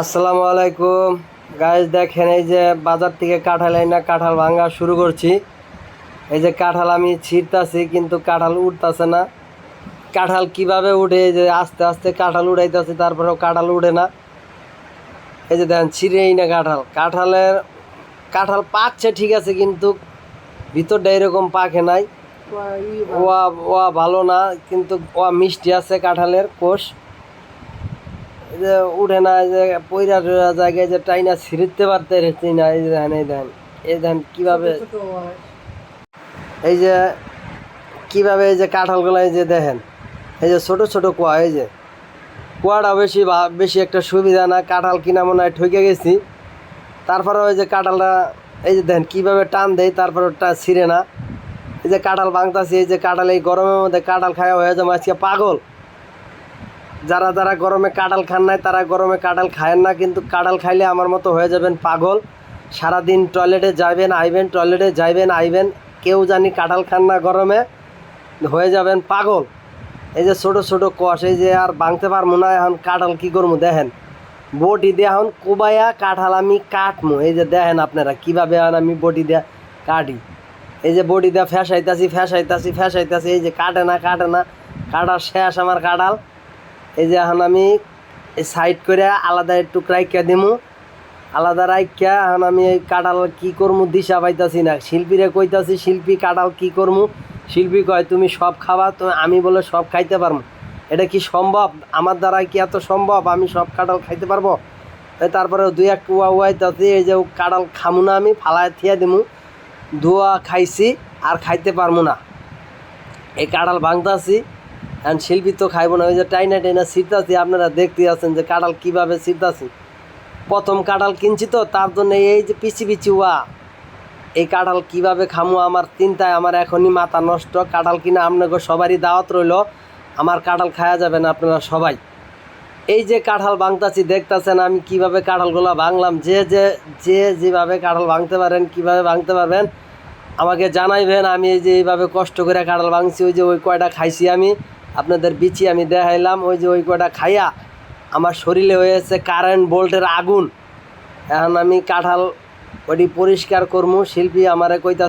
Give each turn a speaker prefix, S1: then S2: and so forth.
S1: আসসালামু আলাইকুম। গাইজ দেখেন এই যে বাজার থেকে কাঁঠাল না কাঁঠাল ভাঙা শুরু করছি। এই যে কাঁঠাল আমি ছিঁড়তাছি কিন্তু কাঁঠাল উঠতাছে না। কাঁঠাল কীভাবে উঠে? এই যে আস্তে আস্তে কাঁঠাল উড়াইতেছি তারপরেও কাঁঠাল উঠে না। এই যে দেখেন ছিঁড়েই না কাঁঠাল। কাঁঠালের কাঁঠাল পাচ্ছে ঠিক আছে কিন্তু ভিতরটা এরকম পাখে নাই। ওয়া ওয়া ভালো না কিন্তু ওয়া মিষ্টি আছে কাঁঠালের কোষ। এই যে উঠে না এই যে পয়রা টয়রা জায়গায় যে টাইনা ছিঁড়তে পারতে রেছি না এই যে দেখেন এই দেখেন এই দেখেন কীভাবে এই যে কীভাবে এই যে কাঁঠালগুলো এই যে দেখেন এই যে ছোট ছোট কুয়া এই যে কুয়াটা বেশি ভা- বেশি একটা সুবিধা না কাঁঠাল কিনা মনে হয় ঠকে গেছি তারপরে ওই যে কাঁঠালটা এই যে দেখেন কীভাবে টান দেয় তারপরে ওটা ছিঁড়ে না এই যে কাঁঠাল ভাঙতাছি এই যে কাঁঠাল এই গরমের মধ্যে কাঁঠাল খাওয়া হয়ে যাবে আজকে পাগল যারা যারা গরমে কাঁঠাল খান নাই, তারা গরমে কাঁঠাল খায়েন না, কিন্তু কাঁঠাল খাইলে আমার মতো হয়ে যাবেন পাগল। সারাদিন টয়লেটে যাবেন আইবেন, টয়লেটে যাইবেন, আইবেন, কেউ জানি কাঁঠাল খান না গরমে, হয়ে যাবেন পাগল। এই যে ছোট ছোট কষ, এই যে আর ভাঙতে পারব না, এখন কাঁঠাল কী করব দেখেন। বটি দিয়ে এখন কোবাইয়া কাঁঠাল আমি কাটমু। এই যে দেখেন আপনারা কীভাবে এখন আমি বটি দিয়ে কাটি। এই যে বডি দিয়ে ফ্যাসাইতাছি ফ্যাসাইতাছি ফ্যাসাইতাছি এই যে কাটে না কাটে না, কাটার শেষ আমার কাঁঠাল। এই যে এখন আমি সাইড করে আলাদা একটু রাইকা দিমু। আলাদা রাইকা এখন আমি এই কাঁঠাল কি করমু দিশা পাইতাছি না। শিল্পীরে কইতাছি, শিল্পী, কাঁঠাল কি করমু? শিল্পী কয়, তুমি সব খাবা, তো আমি বলে সব খাইতে পারব এটা কি সম্ভব? আমার দ্বারা কি এত সম্ভব? আমি সব কাঁঠাল খাইতে পারব? তারপরে দুই এক কুয়া উয়াইতাছি, এই যে কাঁঠাল খামু না আমি, ফালায় থিয়া দিমু। ধোয়া খাইছি, আর খাইতে পারব না। এই কাঁঠাল ভাঙতাছি এখন শিল্পী তো খাইবো না, ওই যে টাইনা টাইনা ছিটতাছি আপনারা দেখতে আছেন যে কাঁঠাল কীভাবে ছিটতাছি প্রথম কাঁঠাল কিনছি তো, তার জন্য এই যে পিছি পিছি ওয়া, এই কাঁঠাল কীভাবে খামু আমার চিন্তায়, আমার এখনই মাথা নষ্ট। কাঁঠাল কিনা আপনাকে সবারই দাওয়াত রইল, আমার কাঁঠাল খাওয়া যাবে না আপনারা সবাই। এই যে কাঁঠাল ভাঙতাছি, দেখতাছেন আমি কীভাবে কাঁঠালগুলো ভাঙলাম, যে যে যে যেভাবে কাঁঠাল ভাঙতে পারেন, কীভাবে ভাঙতে পারবেন, আমাকে জানাইবেন, আমি এই যে এইভাবে কষ্ট করে কাঁঠাল ভাঙছি, ওই যে ওই কয়টা খাইছি আমি। আপনাদের বিচি আমি দেখাইলাম, ওই যে ওই কটা খাইয়া আমার শরীরে হয়েছে কারেন্ট বোল্টের আগুন। এখন আমি কাঁঠাল ওটি পরিষ্কার করমু, শিল্পী আমারে কইতা